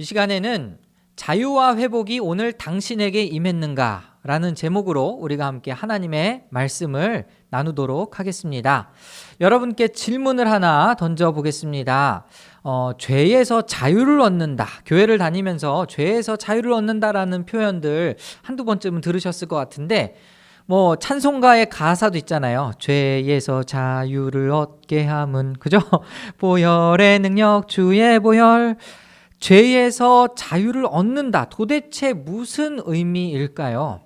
이 시간에는 자유와 회복이 오늘 당신에게 임했는가? 라는 제목으로 우리가 함께 하나님의 말씀을 나누도록 하겠습니다. 여러분께 질문을 하나 던져보겠습니다. 어, 죄에서 자유를 얻는다. 교회를 다니면서 죄에서 자유를 얻는다라는 표현들 한두 번쯤은 들으셨을 것 같은데, 뭐, 찬송가의 가사도 있잖아요. 죄에서 자유를 얻게 함은, 그죠? 보혈의 능력, 주의 보혈. 죄에서 자유를 얻는다. 도대체 무슨 의미일까요?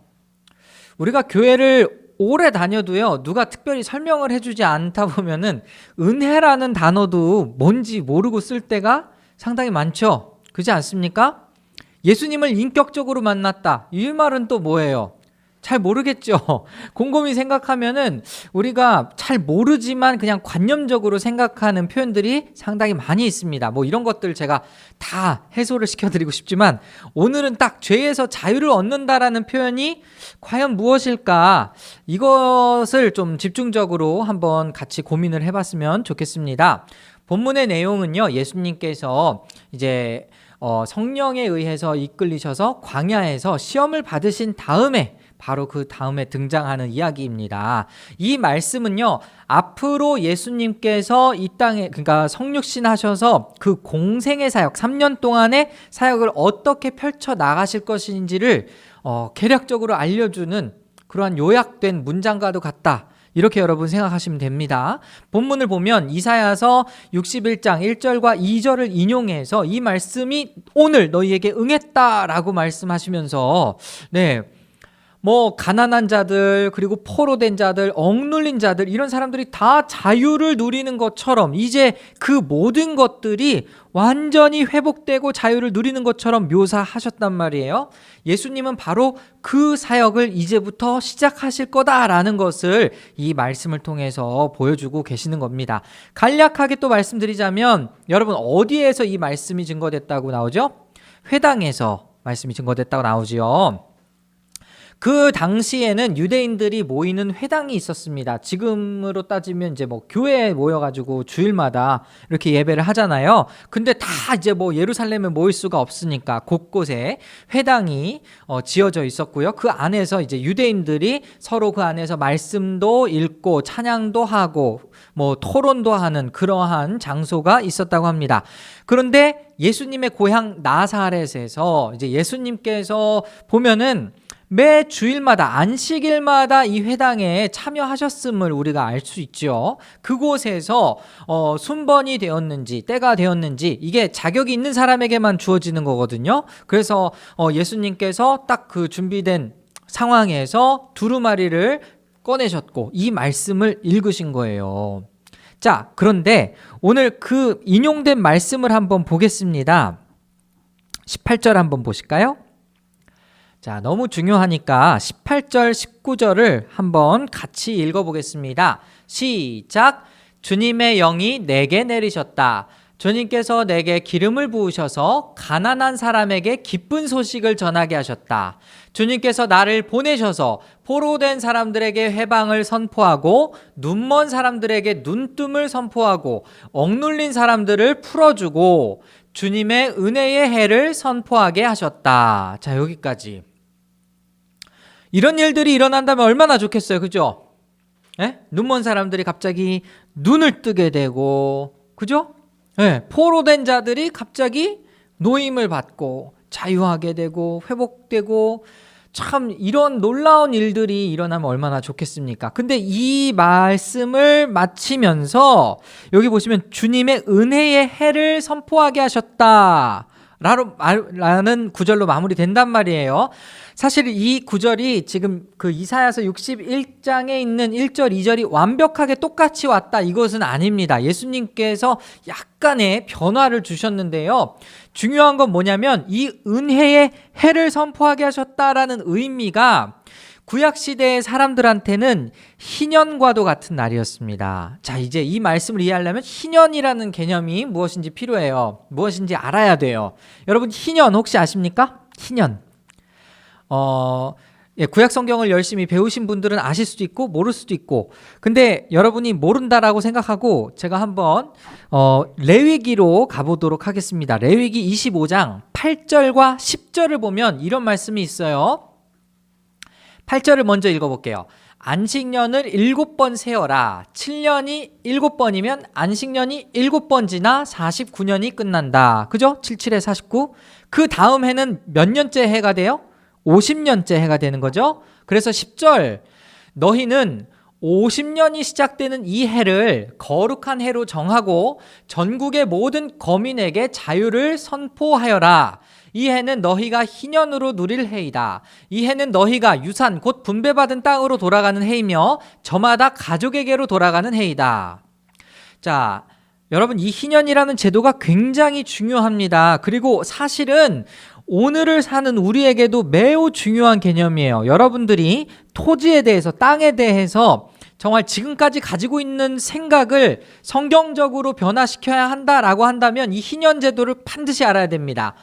우리가 교회를 오래 다녀도요, 누가 특별히 설명을 해주지 않다 보면은 은혜라는 단어도 뭔지 모르고 쓸 때가 상당히 많죠. 그지 않습니까? 예수님을 인격적으로 만났다. 이 말은 또 뭐예요? 잘 모르겠죠. 곰곰이 생각하면은 우리가 잘 모르지만 그냥 관념적으로 생각하는 표현들이 상당히 많이 있습니다. 뭐 이런 것들 제가 다 해소를 시켜드리고 싶지만 오늘은 딱 죄에서 자유를 얻는다라는 표현이 과연 무엇일까? 이것을 좀 집중적으로 한번 같이 고민을 해봤으면 좋겠습니다. 본문의 내용은요, 예수님께서 이제 어, 성령에 의해서 이끌리셔서 광야에서 시험을 받으신 다음에 바로 그 다음에 등장하는 이야기입니다. 이 말씀은요, 앞으로 예수님께서 이 땅에, 그러니까 성육신 하셔서 그 공생의 사역, 3년 동안의 사역을 어떻게 펼쳐 나가실 것인지를 어, 계략적으로 알려주는 그러한 요약된 문장과도 같다. 이렇게 여러분 생각하시면 됩니다. 본문을 보면 이사야서 61장 1절과 2절을 인용해서 이 말씀이 오늘 너희에게 응했다라고 말씀하시면서 네. 뭐 가난한 자들 그리고 포로 된 자들 억눌린 자들 이런 사람들이 다 자유를 누리는 것처럼 이제 그 모든 것들이 완전히 회복되고 자유를 누리는 것처럼 묘사하셨단 말이에요. 예수님은 바로 그 사역을 이제부터 시작하실 거다라는 것을 이 말씀을 통해서 보여주고 계시는 겁니다. 간략하게 또 말씀드리자면 여러분 어디에서 이 말씀이 증거됐다고 나오죠? 회당에서 말씀이 증거됐다고 나오지요. 그 당시에는 유대인들이 모이는 회당이 있었습니다. 지금으로 따지면 이제 뭐 교회에 모여가지고 주일마다 이렇게 예배를 하잖아요. 근데 다 이제 뭐 예루살렘에 모일 수가 없으니까 곳곳에 회당이 어, 지어져 있었고요. 그 안에서 이제 유대인들이 서로 그 안에서 말씀도 읽고 찬양도 하고 뭐 토론도 하는 그러한 장소가 있었다고 합니다. 그런데 예수님의 고향 나사렛에서 이제 예수님께서 보면은 매 주일마다 안식일마다 이 회당에 참여하셨음을 우리가 알 수 있죠. 그곳에서 어, 순번이 되었는지 때가 되었는지 이게 자격이 있는 사람에게만 주어지는 거거든요. 그래서 어, 예수님께서 딱 그 준비된 상황에서 두루마리를 꺼내셨고 이 말씀을 읽으신 거예요. 자, 그런데 오늘 그 인용된 말씀을 한번 보겠습니다. 18절 한번 보실까요? 자, 너무 중요하니까 18절, 19절을 한번 같이 읽어보겠습니다. 시작. 주님의 영이 내게 내리셨다. 주님께서 내게 기름을 부으셔서 가난한 사람에게 기쁜 소식을 전하게 하셨다. 주님께서 나를 보내셔서 포로된 사람들에게 해방을 선포하고 눈먼 사람들에게 눈뜸을 선포하고 억눌린 사람들을 풀어주고 주님의 은혜의 해를 선포하게 하셨다. 자, 여기까지. 이런 일들이 일어난다면 얼마나 좋겠어요. 그죠? 예? 눈먼 사람들이 갑자기 눈을 뜨게 되고, 그죠? 예, 포로 된 자들이 갑자기 노임을 받고, 자유하게 되고, 회복되고, 참 이런 놀라운 일들이 일어나면 얼마나 좋겠습니까? 근데 이 말씀을 마치면서 여기 보시면 주님의 은혜의 해를 선포하게 하셨다. 라는 구절로 마무리된단 말이에요. 사실 이 구절이 지금 그 이사야서 61장에 있는 1절, 2절이 완벽하게 똑같이 왔다. 이것은 아닙니다. 예수님께서 약간의 변화를 주셨는데요. 중요한 건 뭐냐면 이 은혜의 해를 선포하게 하셨다라는 의미가 구약 시대의 사람들한테는 희년과도 같은 날이었습니다. 자, 이제 이 말씀을 이해하려면 희년이라는 개념이 무엇인지 필요해요. 무엇인지 알아야 돼요. 여러분 희년 혹시 아십니까? 희년. 어, 예, 구약 성경을 열심히 배우신 분들은 아실 수도 있고 모를 수도 있고 근데 여러분이 모른다라고 생각하고 제가 한번 어, 레위기로 가보도록 하겠습니다. 레위기 25장 8절과 10절을 보면 이런 말씀이 있어요. 8절을 먼저 읽어볼게요. 안식년을 일곱 번 세어라. 7년이 일곱 번이면 안식년이 일곱 번 지나 49년이 끝난다. 그죠? 77에 49. 그 다음 해는 몇 년째 해가 돼요? 50년째 해가 되는 거죠. 그래서 10절 너희는 50년이 시작되는 이 해를 거룩한 해로 정하고 전국의 모든 거민에게 자유를 선포하여라. 이 해는 너희가 희년으로 누릴 해이다. 이 해는 너희가 유산 곧 분배받은 땅으로 돌아가는 해이며 저마다 가족에게로 돌아가는 해이다. 자, 여러분 이 희년이라는 제도가 굉장히 중요합니다. 그리고 사실은 오늘을 사는 우리에게도 매우 중요한 개념이에요. 여러분들이 토지에 대해서 땅에 대해서 정말 지금까지 가지고 있는 생각을 성경적으로 변화시켜야 한다라고 한다면 이 희년 제도를 반드시 알아야 됩니다.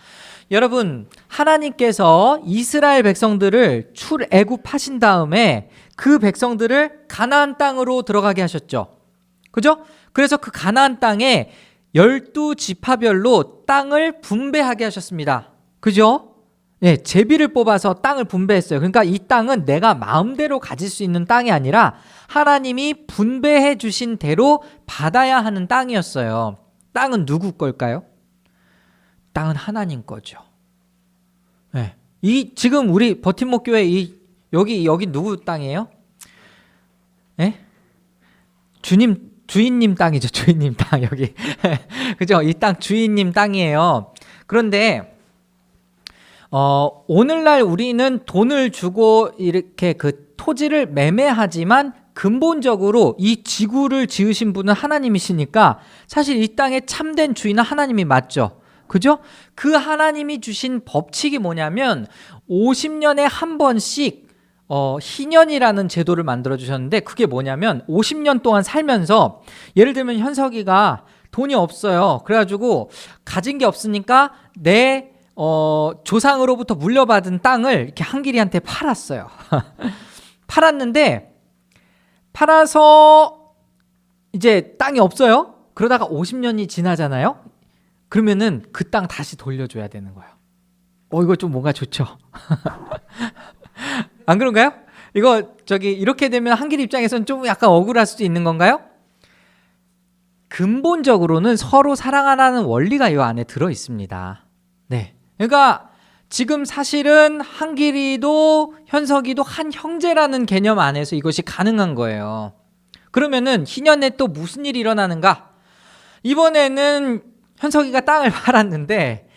여러분, 하나님께서 이스라엘 백성들을 출애굽하신 다음에 그 백성들을 가나안 땅으로 들어가게 하셨죠. 그죠? 그래서 그 가나안 땅에 열두 지파별로 땅을 분배하게 하셨습니다. 그죠? 예, 제비를 뽑아서 땅을 분배했어요. 그러니까 이 땅은 내가 마음대로 가질 수 있는 땅이 아니라 하나님이 분배해 주신 대로 받아야 하는 땅이었어요. 땅은 누구 걸까요? 땅은 하나님 거죠. 예. 이 지금 우리 버팀목 교회 이 여기 여기 누구 땅이에요? 예? 주님 주인님 땅이죠. 주인님 땅 여기. 그죠? 이 땅 주인님 땅이에요. 그런데 어, 오늘날 우리는 돈을 주고 이렇게 그 토지를 매매하지만 근본적으로 이 지구를 지으신 분은 하나님이시니까 사실 이 땅의 참된 주인은 하나님이 맞죠. 그죠? 그 하나님이 주신 법칙이 뭐냐면 50년에 한 번씩 어, 희년이라는 제도를 만들어 주셨는데 그게 뭐냐면 50년 동안 살면서 예를 들면 현석이가 돈이 없어요. 그래가지고 가진 게 없으니까 내 어, 조상으로부터 물려받은 땅을 이렇게 한길이한테 팔았어요. 팔았는데 팔아서 이제 땅이 없어요. 그러다가 50년이 지나잖아요. 그러면은 그 땅 다시 돌려줘야 되는 거예요. 어, 이거 좀 뭔가 좋죠? 안 그런가요? 이거 저기 이렇게 되면 한길 입장에서는 좀 약간 억울할 수도 있는 건가요? 근본적으로는 서로 사랑하라는 원리가 이 안에 들어 있습니다. 네. 그러니까 지금 사실은 한길이도 현석이도 한 형제라는 개념 안에서 이것이 가능한 거예요. 그러면은 희년에 또 무슨 일이 일어나는가? 이번에는 현석이가 땅을 팔았는데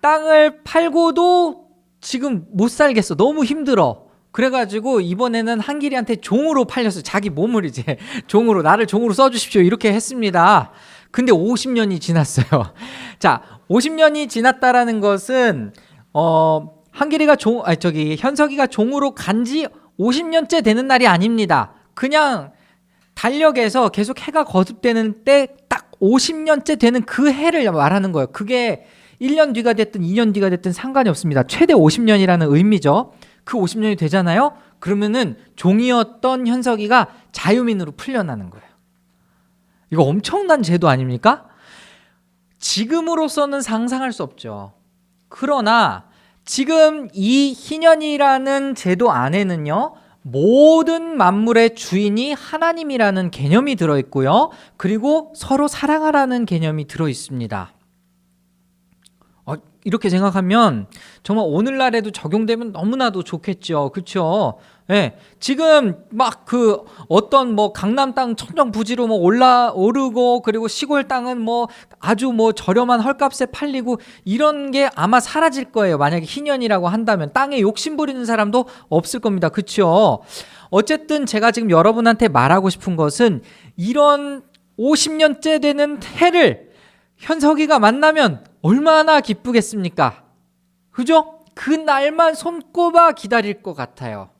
땅을 팔고도 지금 못 살겠어. 너무 힘들어. 그래가지고 이번에는 한길이한테 종으로 팔렸어. 자기 몸을 이제 종으로 나를 종으로 써주십시오. 이렇게 했습니다. 근데 50년이 지났어요. 자, 50년이 지났다라는 것은 어 한길이가 종, 아니 저기 현석이가 종으로 간 지 50년째 되는 날이 아닙니다. 그냥 달력에서 계속 해가 거듭되는 때딱 50년째 되는 그 해를 말하는 거예요. 그게 1년 뒤가 됐든 2년 뒤가 됐든 상관이 없습니다. 최대 50년이라는 의미죠. 그 50년이 되잖아요. 그러면은 종이었던 현석이가 자유민으로 풀려나는 거예요. 이거 엄청난 제도 아닙니까? 지금으로서는 상상할 수 없죠. 그러나 지금 이 희년이라는 제도 안에는요. 모든 만물의 주인이 하나님이라는 개념이 들어 있고요. 그리고 서로 사랑하라는 개념이 들어 있습니다. 어, 이렇게 생각하면 정말 오늘날에도 적용되면 너무나도 좋겠죠. 그렇죠? 예. 지금 막 그 어떤 뭐 강남 땅 천정 부지로 뭐 올라 오르고 그리고 시골 땅은 뭐 아주 뭐 저렴한 헐값에 팔리고 이런 게 아마 사라질 거예요. 만약에 희년이라고 한다면 땅에 욕심 부리는 사람도 없을 겁니다. 그렇죠? 어쨌든 제가 지금 여러분한테 말하고 싶은 것은 이런 50년째 되는 해를 현석이가 만나면 얼마나 기쁘겠습니까? 그죠? 그 날만 손꼽아 기다릴 것 같아요.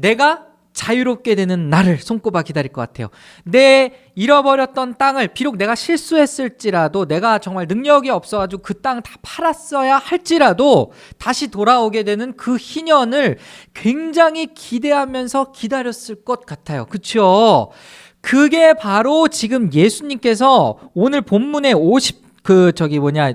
내가 자유롭게 되는 날을 손꼽아 기다릴 것 같아요. 내 잃어버렸던 땅을 비록 내가 실수했을지라도 내가 정말 능력이 없어가지고 그 땅 다 팔았어야 할지라도 다시 돌아오게 되는 그 희년을 굉장히 기대하면서 기다렸을 것 같아요. 그쵸? 그게 바로 지금 예수님께서 오늘 본문의 50 그 저기 뭐냐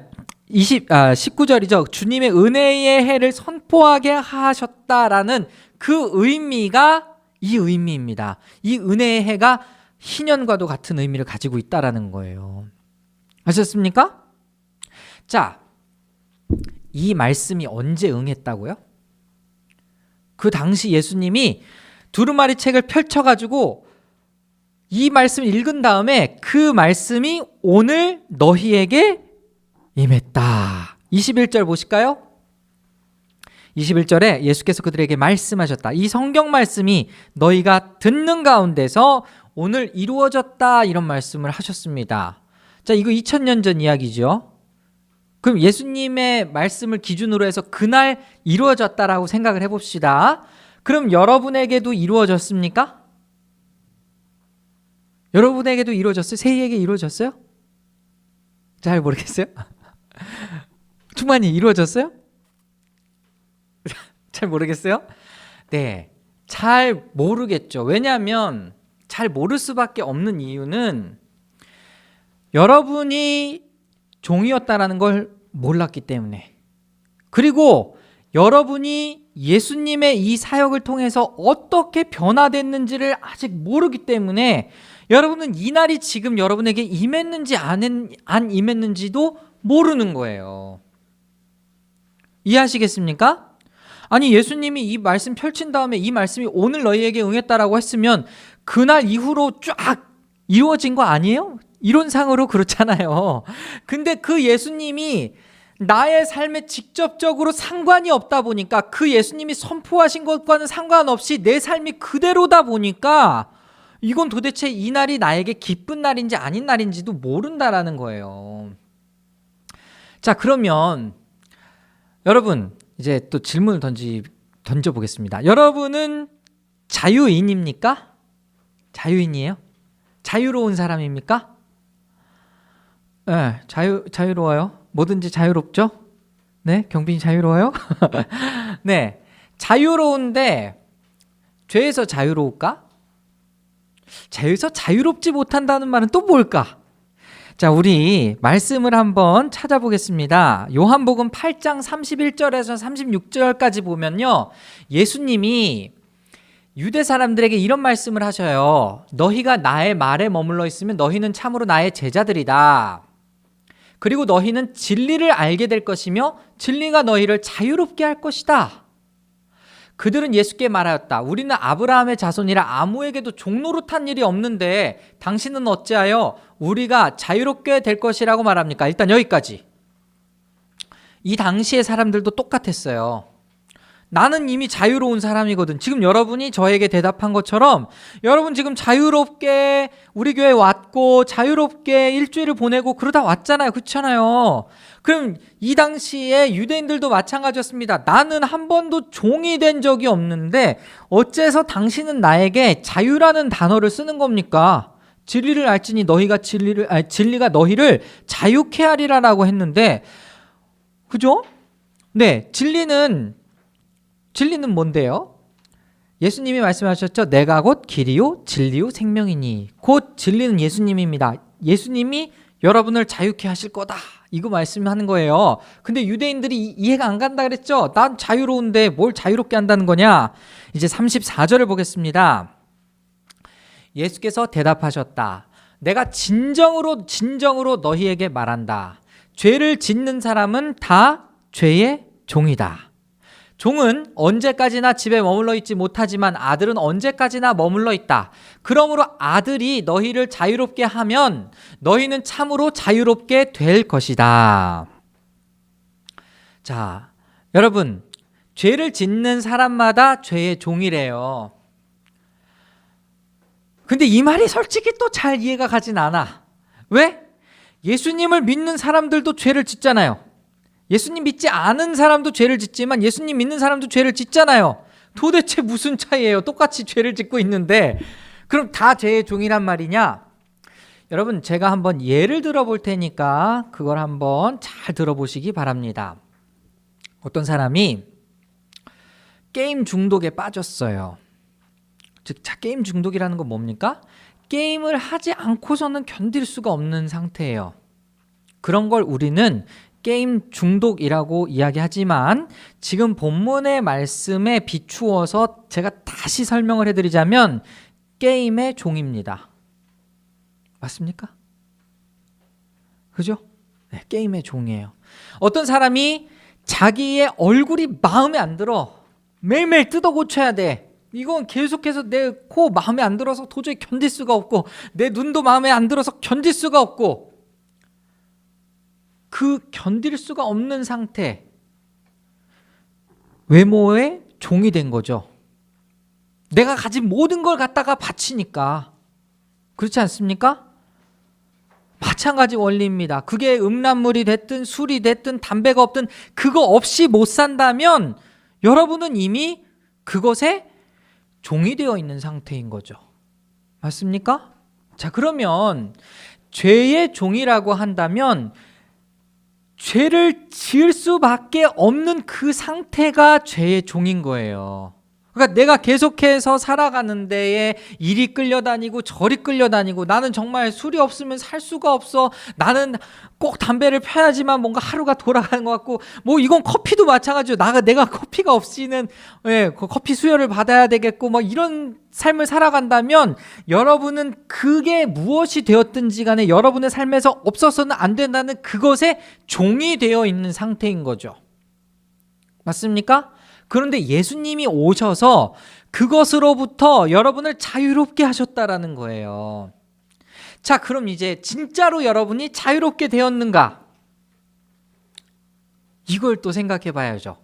20, 아, 19절이죠. 주님의 은혜의 해를 선포하게 하셨다라는 그 의미가 이 의미입니다. 이 은혜의 해가 희년과도 같은 의미를 가지고 있다라는 거예요. 아셨습니까? 자, 이 말씀이 언제 응했다고요? 그 당시 예수님이 두루마리 책을 펼쳐가지고 이 말씀을 읽은 다음에 그 말씀이 오늘 너희에게 임했다. 21절 보실까요? 21절에 예수께서 그들에게 말씀하셨다. 이 성경 말씀이 너희가 듣는 가운데서 오늘 이루어졌다. 이런 말씀을 하셨습니다. 자, 이거 2000년 전 이야기죠. 그럼 예수님의 말씀을 기준으로 해서 그날 이루어졌다라고 생각을 해 봅시다. 그럼 여러분에게도 이루어졌습니까? 여러분에게도 이루어졌어요? 세이에게 이루어졌어요? 잘 모르겠어요? 충만히 이루어졌어요? 잘 모르겠어요? 네. 잘 모르겠죠. 왜냐하면 잘 모를 수밖에 없는 이유는 여러분이 종이었다라는 걸 몰랐기 때문에 그리고 여러분이 예수님의 이 사역을 통해서 어떻게 변화됐는지를 아직 모르기 때문에 여러분은 이 날이 지금 여러분에게 임했는지 안, 임했는지도 모르는 거예요. 이해하시겠습니까? 아니 예수님이 이 말씀 펼친 다음에 이 말씀이 오늘 너희에게 응했다라고 했으면 그날 이후로 쫙 이루어진 거 아니에요? 이론상으로 그렇잖아요. 근데 그 예수님이 나의 삶에 직접적으로 상관이 없다 보니까 그 예수님이 선포하신 것과는 상관없이 내 삶이 그대로다 보니까 이건 도대체 이 날이 나에게 기쁜 날인지 아닌 날인지도 모른다라는 거예요. 자, 그러면 여러분 이제 또 질문을 던지 던져 보겠습니다. 여러분은 자유인입니까? 자유인이에요? 자유로운 사람입니까? 네, 자유 자유로워요. 뭐든지 자유롭죠? 네, 경빈이 자유로워요? 네, 자유로운데 죄에서 자유로울까? 죄에서 자유롭지 못한다는 말은 또 뭘까? 자, 우리 말씀을 한번 찾아보겠습니다. 요한복음 8장 31절에서 36절까지 보면요. 예수님이 유대 사람들에게 이런 말씀을 하셔요. 너희가 나의 말에 머물러 있으면 너희는 참으로 나의 제자들이다. 그리고 너희는 진리를 알게 될 것이며 진리가 너희를 자유롭게 할 것이다. 그들은 예수께 말하였다. 우리는 아브라함의 자손이라 아무에게도 종노릇한 일이 없는데 당신은 어찌하여 우리가 자유롭게 될 것이라고 말합니까? 일단 여기까지. 이 당시의 사람들도 똑같았어요. 나는 이미 자유로운 사람이거든. 지금 여러분이 저에게 대답한 것처럼 여러분 지금 자유롭게 우리 교회 왔고 자유롭게 일주일을 보내고 그러다 왔잖아요. 그렇잖아요. 그럼 이 당시에 유대인들도 마찬가지였습니다. 나는 한 번도 종이 된 적이 없는데 어째서 당신은 나에게 자유라는 단어를 쓰는 겁니까? 진리를 알지니 너희가 진리를 아니, 진리가 너희를 자유케 하리라라고 했는데 그죠? 네, 진리는 진리는 뭔데요? 예수님이 말씀하셨죠. 내가 곧 길이요 진리요 생명이니 곧 진리는 예수님입니다. 예수님이 여러분을 자유케 하실 거다. 이거 말씀하는 거예요. 근데 유대인들이 이- 이해가 안 간다 그랬죠. 난 자유로운데 뭘 자유롭게 한다는 거냐? 이제 34절을 보겠습니다. 예수께서 대답하셨다. 내가 진정으로 진정으로 너희에게 말한다. 죄를 짓는 사람은 다 죄의 종이다. 종은 언제까지나 집에 머물러 있지 못하지만 아들은 언제까지나 머물러 있다. 그러므로 아들이 너희를 자유롭게 하면 너희는 참으로 자유롭게 될 것이다. 자, 여러분, 죄를 짓는 사람마다 죄의 종이래요. 근데 이 말이 솔직히 또 잘 이해가 가진 않아. 왜? 예수님을 믿는 사람들도 죄를 짓잖아요. 예수님 믿지 않은 사람도 죄를 짓지만 예수님 믿는 사람도 죄를 짓잖아요. 도대체 무슨 차이예요? 똑같이 죄를 짓고 있는데 그럼 다 죄의 종이란 말이냐? 여러분 제가 한번 예를 들어 볼 테니까 그걸 한번 잘 들어보시기 바랍니다. 어떤 사람이 게임 중독에 빠졌어요. 즉, 자, 게임 중독이라는 건 뭡니까? 게임을 하지 않고서는 견딜 수가 없는 상태예요. 그런 걸 우리는 게임 중독이라고 이야기하지만 지금 본문의 말씀에 비추어서 제가 다시 설명을 해드리자면 게임의 종입니다. 맞습니까? 그죠? 네, 게임의 종이에요. 어떤 사람이 자기의 얼굴이 마음에 안 들어. 매일매일 뜯어 고쳐야 돼. 이건 계속해서 내 코 마음에 안 들어서 도저히 견딜 수가 없고 내 눈도 마음에 안 들어서 견딜 수가 없고 그 견딜 수가 없는 상태 외모의 종이 된 거죠. 내가 가진 모든 걸 갖다가 바치니까 그렇지 않습니까? 마찬가지 원리입니다. 그게 음란물이 됐든 술이 됐든 담배가 없든 그거 없이 못 산다면 여러분은 이미 그것에 종이 되어 있는 상태인 거죠. 맞습니까? 자, 그러면 죄의 종이라고 한다면 죄를 지을 수밖에 없는 그 상태가 죄의 종인 거예요. 그러니까 내가 계속해서 살아가는 데에 일이 끌려다니고 저리 끌려다니고 나는 정말 술이 없으면 살 수가 없어. 나는 꼭 담배를 펴야지만 뭔가 하루가 돌아가는 것 같고 뭐 이건 커피도 마찬가지죠. 나가 내가 커피가 없이는 예, 그 커피 수혈을 받아야 되겠고 뭐 이런 삶을 살아간다면 여러분은 그게 무엇이 되었든지 간에 여러분의 삶에서 없어서는 안 된다는 그것에 종이 되어 있는 상태인 거죠. 맞습니까? 그런데 예수님이 오셔서 그것으로부터 여러분을 자유롭게 하셨다라는 거예요. 자, 그럼 이제 진짜로 여러분이 자유롭게 되었는가? 이걸 또 생각해 봐야죠.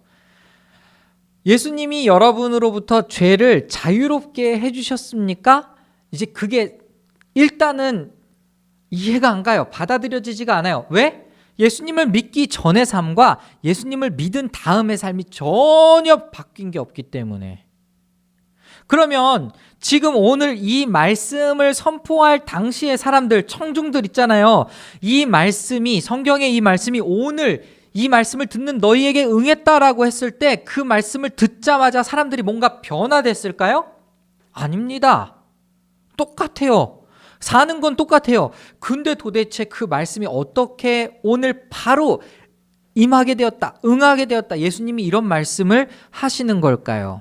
예수님이 여러분으로부터 죄를 자유롭게 해주셨습니까? 이제 그게 일단은 이해가 안 가요. 받아들여지지가 않아요. 왜? 예수님을 믿기 전의 삶과 예수님을 믿은 다음의 삶이 전혀 바뀐 게 없기 때문에. 그러면 지금 오늘 이 말씀을 선포할 당시의 사람들, 청중들 있잖아요. 이 말씀이, 성경의 이 말씀이 오늘 이 말씀을 듣는 너희에게 응했다라고 했을 때 그 말씀을 듣자마자 사람들이 뭔가 변화됐을까요? 아닙니다. 똑같아요. 사는 건 똑같아요. 근데 도대체 그 말씀이 어떻게 오늘 바로 임하게 되었다, 응하게 되었다. 예수님이 이런 말씀을 하시는 걸까요?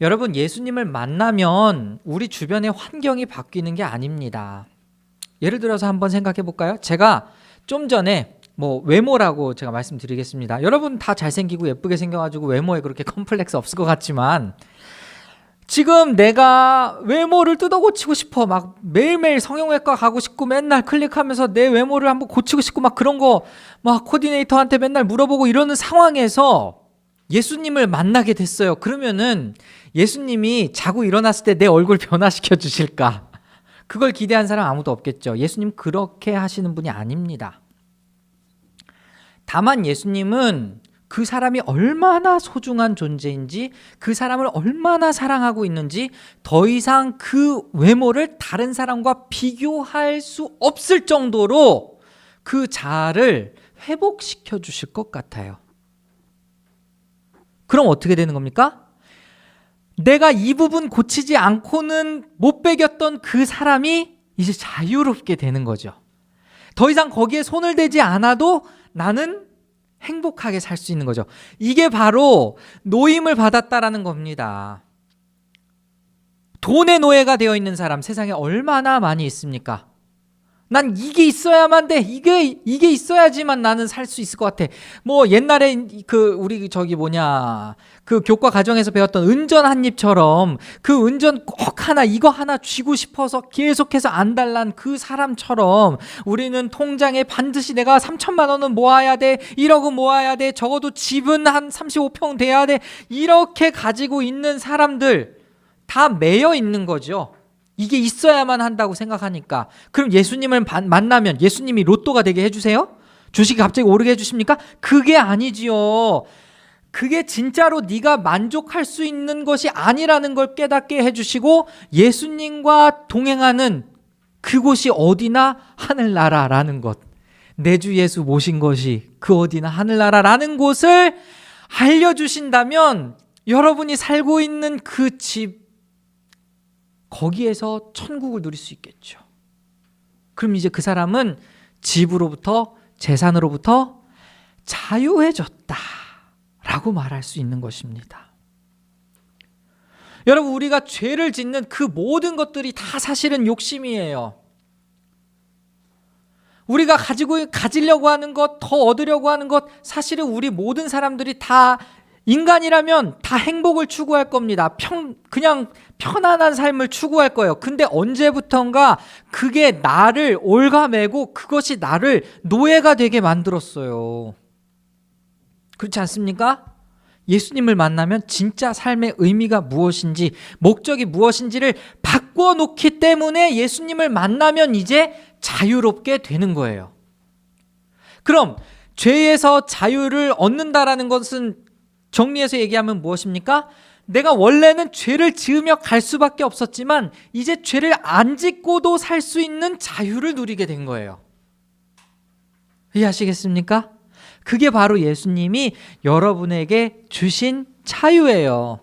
여러분, 예수님을 만나면 우리 주변의 환경이 바뀌는 게 아닙니다. 예를 들어서 한번 생각해 볼까요? 제가 좀 전에 뭐 외모라고 제가 말씀드리겠습니다. 여러분 다 잘생기고 예쁘게 생겨가지고 외모에 그렇게 컴플렉스 없을 것 같지만 지금 내가 외모를 뜯어 고치고 싶어. 막 매일매일 성형외과 가고 싶고 맨날 클릭하면서 내 외모를 한번 고치고 싶고 막 그런 거 막 코디네이터한테 맨날 물어보고 이러는 상황에서 예수님을 만나게 됐어요. 그러면은 예수님이 자고 일어났을 때 내 얼굴 변화시켜 주실까? 그걸 기대한 사람 아무도 없겠죠. 예수님 그렇게 하시는 분이 아닙니다. 다만 예수님은 그 사람이 얼마나 소중한 존재인지 그 사람을 얼마나 사랑하고 있는지 더 이상 그 외모를 다른 사람과 비교할 수 없을 정도로 그 자아를 회복시켜 주실 것 같아요. 그럼 어떻게 되는 겁니까? 내가 이 부분 고치지 않고는 못 배겼던 그 사람이 이제 자유롭게 되는 거죠. 더 이상 거기에 손을 대지 않아도 나는 행복하게 살 수 있는 거죠. 이게 바로 노임을 받았다라는 겁니다. 돈의 노예가 되어 있는 사람 세상에 얼마나 많이 있습니까? 난 이게 있어야만 돼. 이게 이게 있어야지만 나는 살 수 있을 것 같아. 뭐 옛날에 그 우리 저기 뭐냐 그 교과 과정에서 배웠던 은전 한 입처럼 그 은전 꼭 하나 이거 하나 쥐고 싶어서 계속해서 안 달란 그 사람처럼 우리는 통장에 반드시 내가 3천만 원은 모아야 돼. 1억은 모아야 돼. 적어도 집은 한 35평 돼야 돼. 이렇게 가지고 있는 사람들 다 매여 있는 거죠. 이게 있어야만 한다고 생각하니까 그럼 예수님을 반- 만나면 예수님이 로또가 되게 해주세요? 주식이 갑자기 오르게 해주십니까? 그게 아니지요. 그게 진짜로 네가 만족할 수 있는 것이 아니라는 걸 깨닫게 해주시고 예수님과 동행하는 그곳이 어디나 하늘나라라는 것. 내 주 예수 모신 것이 그 어디나 하늘나라라는 곳을 알려주신다면 여러분이 살고 있는 그 집, 거기에서 천국을 누릴 수 있겠죠. 그럼 이제 그 사람은 집으로부터 재산으로부터 자유해졌다. 라고 말할 수 있는 것입니다. 여러분, 우리가 죄를 짓는 그 모든 것들이 다 사실은 욕심이에요. 우리가 가지고 가지려고 하는 것, 더 얻으려고 하는 것, 사실은 우리 모든 사람들이 다 인간이라면 다 행복을 추구할 겁니다. 평 그냥 편안한 삶을 추구할 거예요. 근데 언제부턴가 그게 나를 올가매고 그것이 나를 노예가 되게 만들었어요. 그렇지 않습니까? 예수님을 만나면 진짜 삶의 의미가 무엇인지, 목적이 무엇인지를 바꿔 놓기 때문에 예수님을 만나면 이제 자유롭게 되는 거예요. 그럼 죄에서 자유를 얻는다라는 것은 정리해서 얘기하면 무엇입니까? 내가 원래는 죄를 지으며 갈 수밖에 없었지만 이제 죄를 안 짓고도 살 수 있는 자유를 누리게 된 거예요. 이해하시겠습니까? 그게 바로 예수님이 여러분에게 주신 자유예요.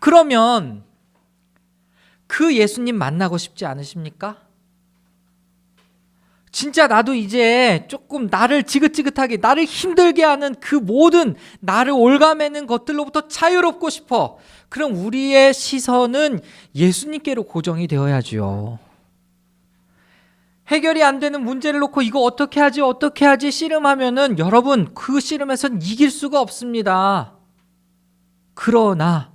그러면 그 예수님 만나고 싶지 않으십니까? 진짜 나도 이제 조금 나를 지긋지긋하게 나를 힘들게 하는 그 모든 나를 올가매는 것들로부터 자유롭고 싶어. 그럼 우리의 시선은 예수님께로 고정이 되어야죠. 해결이 안 되는 문제를 놓고 이거 어떻게 하지 어떻게 하지 씨름하면은 여러분 그 씨름에선 이길 수가 없습니다. 그러나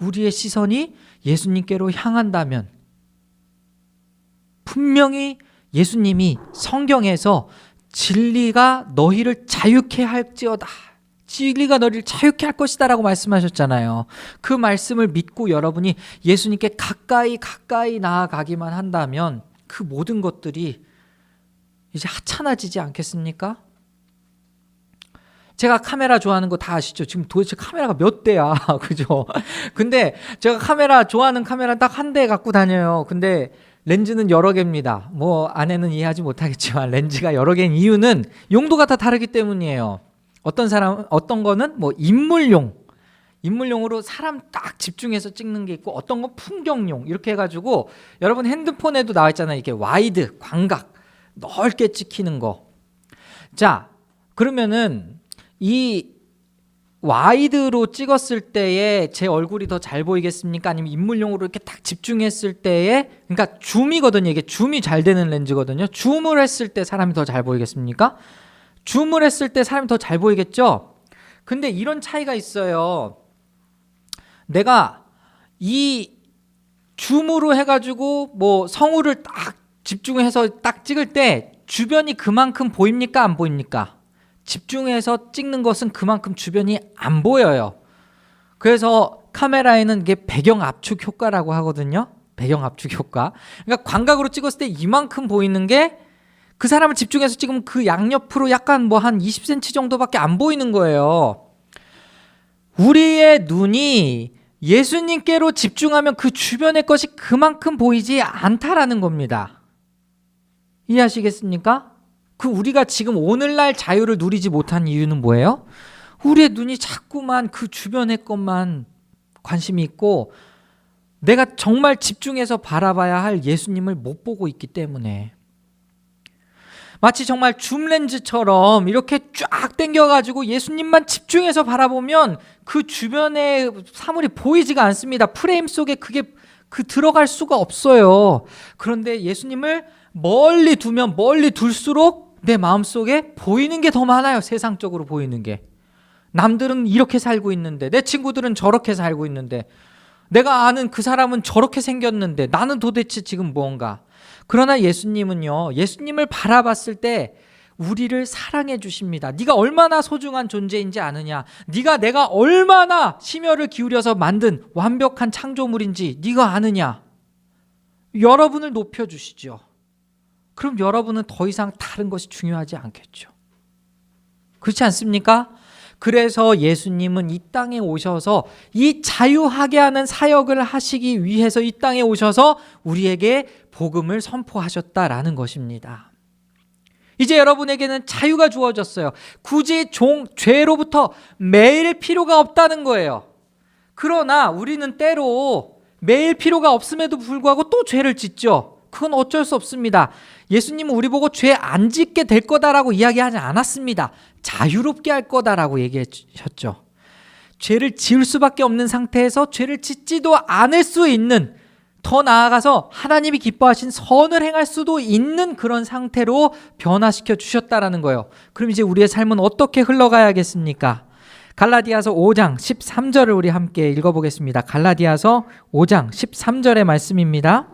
우리의 시선이 예수님께로 향한다면 분명히 예수님이 성경에서 진리가 너희를 자유케 할지어다. 진리가 너희를 자유케 할 것이다라고 말씀하셨잖아요. 그 말씀을 믿고 여러분이 예수님께 가까이 가까이 나아가기만 한다면 그 모든 것들이 이제 하찮아지지 않겠습니까? 제가 카메라 좋아하는 거 다 아시죠? 지금 도대체 카메라가 몇 대야. 그죠? 근데 제가 카메라 좋아하는 카메라 딱 한 대 갖고 다녀요. 근데 렌즈는 여러 개입니다. 뭐 안에는 이해하지 못하겠지만 렌즈가 여러 개인 이유는 용도가 다 다르기 때문이에요. 어떤 사람 어떤 거는 뭐 인물용 인물용으로 사람 딱 집중해서 찍는 게 있고 어떤 건 풍경용 이렇게 해가지고 여러분 핸드폰에도 나와 있잖아요. 이게 와이드 광각 넓게 찍히는 거. 자 그러면은 이 와이드로 찍었을 때에 제 얼굴이 더 잘 보이겠습니까? 아니면 인물용으로 이렇게 딱 집중했을 때에 그러니까 줌이거든요. 이게 줌이 잘 되는 렌즈거든요. 줌을 했을 때 사람이 더 잘 보이겠습니까? 줌을 했을 때 사람이 더 잘 보이겠죠? 근데 이런 차이가 있어요. 내가 이 줌으로 해가지고 뭐 성우를 딱 집중해서 딱 찍을 때 주변이 그만큼 보입니까? 안 보입니까? 집중해서 찍는 것은 그만큼 주변이 안 보여요. 그래서 카메라에는 이게 배경 압축 효과라고 하거든요. 배경 압축 효과. 그러니까 광각으로 찍었을 때 이만큼 보이는 게 그 사람을 집중해서 찍으면 그 양옆으로 약간 뭐 한 20cm 정도밖에 안 보이는 거예요. 우리의 눈이 예수님께로 집중하면 그 주변의 것이 그만큼 보이지 않다라는 겁니다. 이해하시겠습니까? 그 우리가 지금 오늘날 자유를 누리지 못한 이유는 뭐예요? 우리의 눈이 자꾸만 그 주변의 것만 관심이 있고 내가 정말 집중해서 바라봐야 할 예수님을 못 보고 있기 때문에 마치 정말 줌 렌즈처럼 이렇게 쫙 당겨가지고 예수님만 집중해서 바라보면 그 주변의 사물이 보이지가 않습니다. 프레임 속에 그게 그 들어갈 수가 없어요. 그런데 예수님을 멀리 두면 멀리 둘수록 내 마음속에 보이는 게 더 많아요. 세상적으로 보이는 게. 남들은 이렇게 살고 있는데 내 친구들은 저렇게 살고 있는데 내가 아는 그 사람은 저렇게 생겼는데 나는 도대체 지금 무언가. 그러나 예수님은요. 예수님을 바라봤을 때 우리를 사랑해 주십니다. 네가 얼마나 소중한 존재인지 아느냐? 네가 내가 얼마나 심혈을 기울여서 만든 완벽한 창조물인지 네가 아느냐? 여러분을 높여 주시죠. 그럼 여러분은 더 이상 다른 것이 중요하지 않겠죠. 그렇지 않습니까? 그래서 예수님은 이 땅에 오셔서 이 자유하게 하는 사역을 하시기 위해서 이 땅에 오셔서 우리에게 복음을 선포하셨다라는 것입니다. 이제 여러분에게는 자유가 주어졌어요. 굳이 종, 죄로부터 매일 필요가 없다는 거예요. 그러나 우리는 때로 매일 필요가 없음에도 불구하고 또 죄를 짓죠. 그건 어쩔 수 없습니다. 예수님은 우리 보고 죄 안 짓게 될 거다라고 이야기하지 않았습니다. 자유롭게 할 거다라고 얘기하셨죠. 죄를 지을 수밖에 없는 상태에서 죄를 짓지도 않을 수 있는 더 나아가서 하나님이 기뻐하신 선을 행할 수도 있는 그런 상태로 변화시켜 주셨다라는 거예요. 그럼 이제 우리의 삶은 어떻게 흘러가야겠습니까? 갈라디아서 5장 13절을 우리 함께 읽어보겠습니다. 갈라디아서 5장 13절의 말씀입니다.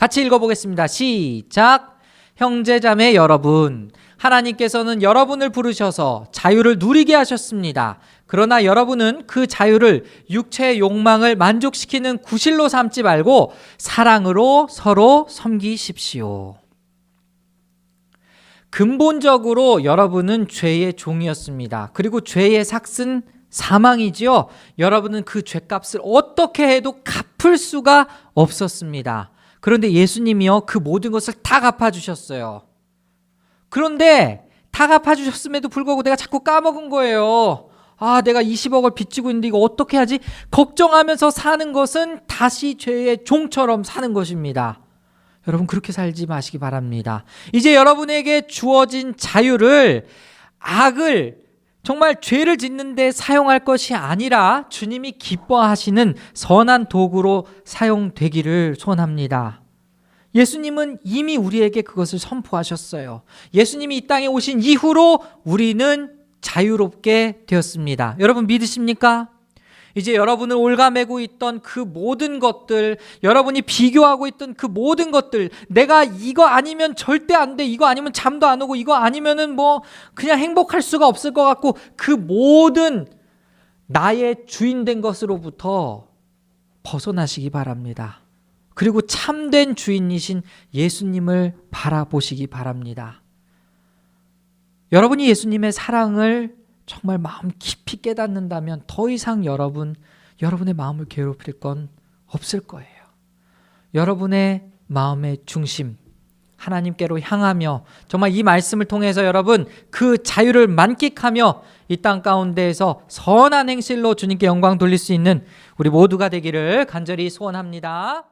같이 읽어보겠습니다. 시작. 형제자매 여러분, 하나님께서는 여러분을 부르셔서 자유를 누리게 하셨습니다. 그러나 여러분은 그 자유를 육체의 욕망을 만족시키는 구실로 삼지 말고 사랑으로 서로 섬기십시오. 근본적으로 여러분은 죄의 종이었습니다. 그리고 죄의 삭은 사망이지요. 여러분은 그 죄값을 어떻게 해도 갚을 수가 없었습니다. 그런데 예수님이요, 그 모든 것을 다 갚아주셨어요. 그런데 다 갚아주셨음에도 불구하고 내가 자꾸 까먹은 거예요. 아, 내가 20억을 빚지고 있는데 이거 어떻게 하지? 걱정하면서 사는 것은 다시 죄의 종처럼 사는 것입니다. 여러분, 그렇게 살지 마시기 바랍니다. 이제 여러분에게 주어진 자유를 악을 정말 죄를 짓는데 사용할 것이 아니라 주님이 기뻐하시는 선한 도구로 사용되기를 소원합니다. 예수님은 이미 우리에게 그것을 선포하셨어요. 예수님이 이 땅에 오신 이후로 우리는 자유롭게 되었습니다. 여러분 믿으십니까? 이제 여러분을 올가매고 있던 그 모든 것들, 여러분이 비교하고 있던 그 모든 것들, 내가 이거 아니면 절대 안 돼, 이거 아니면 잠도 안 오고, 이거 아니면은 뭐 그냥 행복할 수가 없을 것 같고, 그 모든 나의 주인 된 것으로부터 벗어나시기 바랍니다. 그리고 참된 주인이신 예수님을 바라보시기 바랍니다. 여러분이 예수님의 사랑을 정말 마음 깊이 깨닫는다면 더 이상 여러분, 여러분의 마음을 괴롭힐 건 없을 거예요. 여러분의 마음의 중심, 하나님께로 향하며 정말 이 말씀을 통해서 여러분 그 자유를 만끽하며 이 땅 가운데에서 선한 행실로 주님께 영광 돌릴 수 있는 우리 모두가 되기를 간절히 소원합니다.